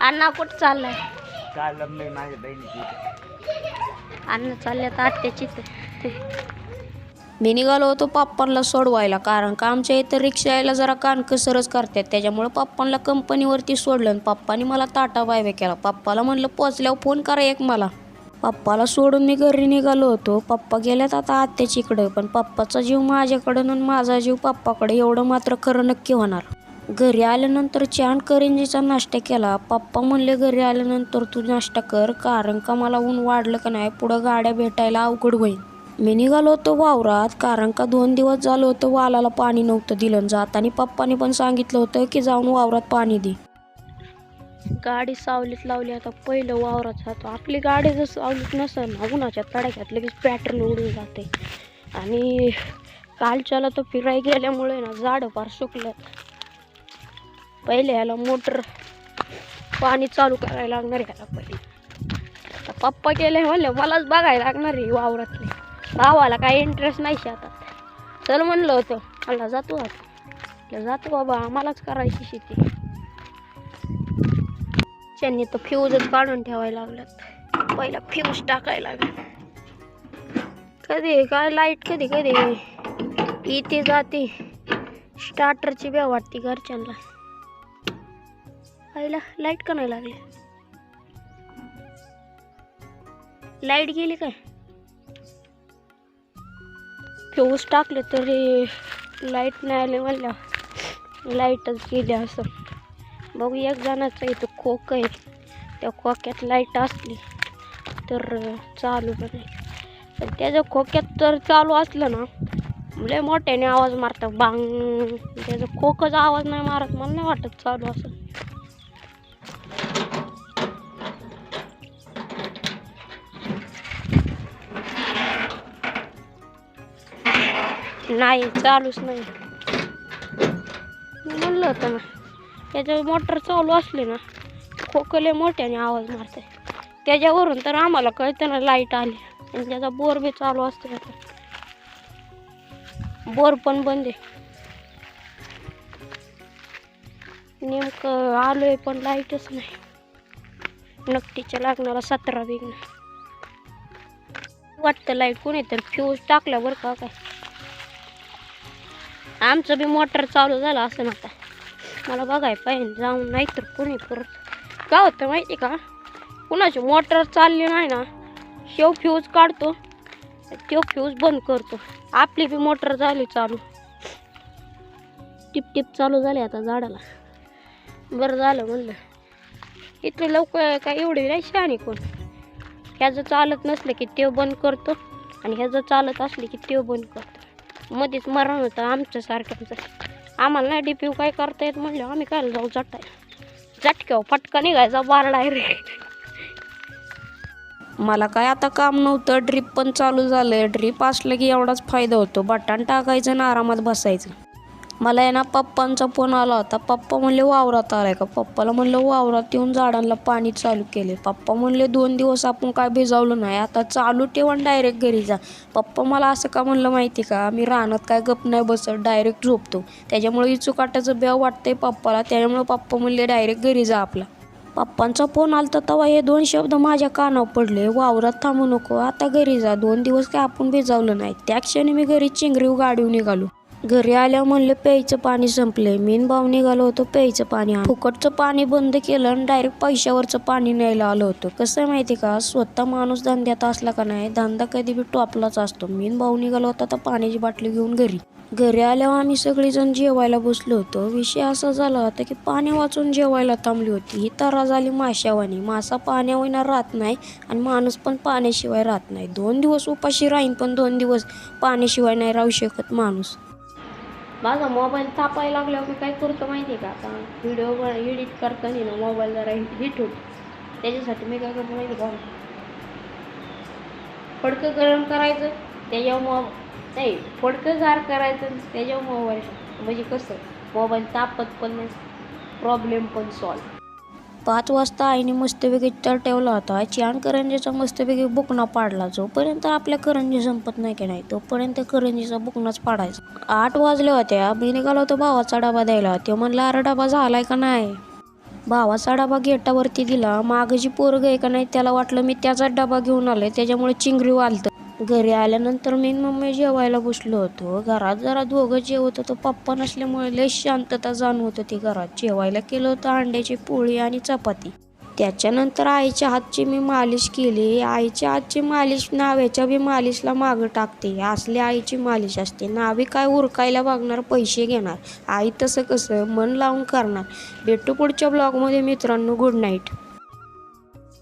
अण्णा कुठं चाललाय? चाललं मी माझ्या बहिणीची अण्णा चालले तर आत्याची मी निघालो होतो पप्पांना सोडवायला कारण का आमच्या इथं रिक्षा यायला जरा कानकसरच करतात. त्याच्यामुळे पप्पांना कंपनीवरती सोडलं आणि पप्पानी मला टाटा बायबे केला. पप्पाला म्हणलं पोचल्यावर फोन करा एक मला. पप्पाला सोडून मी घरी निघालो होतो. पप्पा गेल्यात आता आत्याच्या इकडं पण पप्पाचा जीव माझ्याकडं आणि माझा जीव पप्पाकडे एवढं मात्र खरं नक्की होणार. घरी आल्यानंतर छान करंजीचा नाश्ता केला. पप्पा म्हणले घरी आल्यानंतर तू नाश्ता कर कारण का मला ऊन वाढलं का नाही? पुढं गाड्या भेटायला अवघड होईल. मी निघालो होतो वावरात कारण का दोन दिवस झालं होतं वालाला पाणी नव्हतं दिलं आणि जाताना पप्पाने पण सांगितलं होतं की जाऊन वावरात पाणी दे. गाडी सावलीत लावली. आता पहिलं वावरात जातो. आपली गाडी जर सावलीत नसेल ना उन्हाच्या तडाख्यात लगेच पॅटर्न उडून जाते. आणि कालच्याला तर फिराय गेल्यामुळे ना झाडं फार सुकलं पहिले ह्याला मोटर पाणी चालू करायला लागणार ह्याला पहिले. आता पप्पा केले म्हणले मलाच बघायला लागणार आहे वावरातले. भावाला काही इंटरेस्ट नाही शेतात. चल म्हणलं होतं मला जातो आता. जातो बाबा आम्हालाच करायची शेती. त्यांनी तर फ्यूजच काढून ठेवायला लागल्यात पहिला फ्यूज टाकायला लागला. कधी काय लाइट कधी कधी? इथे जाते. स्टार्टरची बी वाटते घरच्यांना. पहिला लाइट का नाही लागली? लाइट गेली काय? फ्यूज टाकले तरी लाइट नाही आले म्हणल्या लाईटच गेली असं. बघू एक जणाचा इथं खोक आहे. त्या खोक्यात लाइट असली तर चालू पण आहे. पण त्याच्या खोक्यात तर चालू असलं ना लय मोठ्याने आवाज मारतात. बांग. त्याचा खोकचा आवाज नाही मारत मला नाही वाटत चालू असं नाही चालूच नाही. मी म्हणलं होतं ना त्याच्या मोटर चालू असले ना खोकले मोठ्याने आवाज मारते त्याच्यावरून तर आम्हाला कळतं ना लाइट आली. आणि त्याचा बोर बी चालू असतो आता. बोर पण बंद आहे. नेमकं आलोय पण लाईटच नाही. नक्कीच्या लागणारा सतरा बिघन वाटतं लाइट कोणी तर फ्यूज टाकल्या का काय? आमचं बी मोटर चालू झालं असं आता. मला बघाय पाहिजे जाऊन नाही तर कोणी परत काय होतं माहिती का? कुणाची मोटर चालली नाही ना शेव फ्यूज काढतो तो फ्यूज बंद करतो. आपली बी मोटर झाली चालू. टिप टिप चालू झाली आता झाडाला. बरं झालं म्हणलं. इथले लवकर काय एवढे नाही शहाणी कोण? ह्याचं चालत नसलं की ते बंद करतो आणि ह्याचं चालत असले की ते बंद करतो. मध्येच मरण होतं आमच्या सारख्यांचं आम्हाला नाही डीपीव काय करता येत म्हणलं आम्ही काय जाऊ झटाय. चटक्या फटका निघायचा बारडा रे. मला काय आता काम नव्हतं ड्रीप पण चालू झालं ड्रीप असलं की एवढाच फायदा होतो. बटन टाकायचं आणि आरामात बसायचं. मला आहे ना पप्पांचा फोन आला होता. पप्पा म्हणले वावरात आलाय का? पप्पाला म्हणलं वावरात येऊन झाडांना पाणी चालू केले पप्पा म्हणले दोन दिवस आपण काय भिजावलं नाही. आता चालू ठेवून डायरेक्ट घरी जा. पप्पा मला असं का म्हणलं माहिती का? मी रानात काय गप नाही बसत डायरेक्ट झोपतो. त्याच्यामुळे इचूकाटाचं बेव वाटतंय पप्पाला. त्याच्यामुळे पप्पा म्हणले डायरेक्ट घरी जा आपला. पप्पांचा फोन आलता तेव्हा हे दोन शब्द माझ्या कानावर पडले. वावरात थांबू नको. आता घरी जा. दोन दिवस काय आपण भिजावलं नाही. त्या क्षणी मी घरी चिंगरीव गाडीव निघालो. घरी आल्यावर म्हणलं प्यायचं पाणी संपलंय. मीन भाव निघालो होतो प्यायचं पाणी फुकटचं पाणी बंद केलं आणि डायरेक्ट पैशावरचं पाणी न्यायला आलं होतं. कसं आहे माहिती का? स्वतः माणूस धंद्यात असला का नाही धंदा कधी बी टॉपलाच असतो. मीन भाऊ निघालो होता तर पाण्याची बाटली घेऊन घरी. घरी आल्यावर आम्ही सगळेजण जेवायला बसलो होतो. विषय असा झाला होता की पाणी वाचून जेवायला थांबली होती. ही तरा झाली माशावानी. मासा पाण्याविना राहत नाही आणि माणूस पण पाण्याशिवाय राहत नाही. दोन दिवस उपाशी राहीन पण दोन दिवस पाण्याशिवाय नाही राहू शकत माणूस. माझा मोबाईल तापायला लागल्यावर मी काय करतो माहिती आहे का? आता व्हिडिओ एडिट करताना ना मोबाईल जरा हिट होत. त्याच्यासाठी मी काय करतो माहिती का? फडकं गरम करायचं त्याच्यावर मो नाही फडकं गार करायचं त्याच्यावर मोबाईल म्हणजे कसं? मोबाईल तापत पण नाही. प्रॉब्लेम पण सॉल्व पाच वाजता आईने मस्तपैकी तर ठेवला होता. छान करंजीचा मस्तपैकी बुकणा पाडला. जोपर्यंत आपल्या करंजी संपत नाही की नाही तोपर्यंत करंजीचा बुकणाच पाडायचा. आठ वाजले होत्या मी निघालो होतो भावाचा डबा द्यायला. तो म्हणला अरे डबा झालाय का नाही? भावाचा डबा गेटावरती दिला. मागं जी पोरग आहे का नाही त्याला वाटलं मी त्याचाच डबा घेऊन आलोय. त्याच्यामुळे चिंगरी वालतं. घरी आल्यानंतर मी मम्मी जेवायला बसलो होतो. हो, घरात जरा दोघं जेवत होतो. पप्पा नसल्यामुळे लय शांतता जाणवत होती घरात. जेवायला केलं होतं अंड्याची पोळी आणि चपाती. त्याच्यानंतर आईच्या हातची मी मालिश केली. आईच्या हातची मालिश नाव्याच्या बी मालिशला मागं टाकते. असली आईची मालिश असते. नावी काय उरकायला बघणार पैसे घेणार. आई तसं कसं? मन लावून करणार. भेटू पुढच्या ब्लॉगमध्ये मित्रांनो. Good night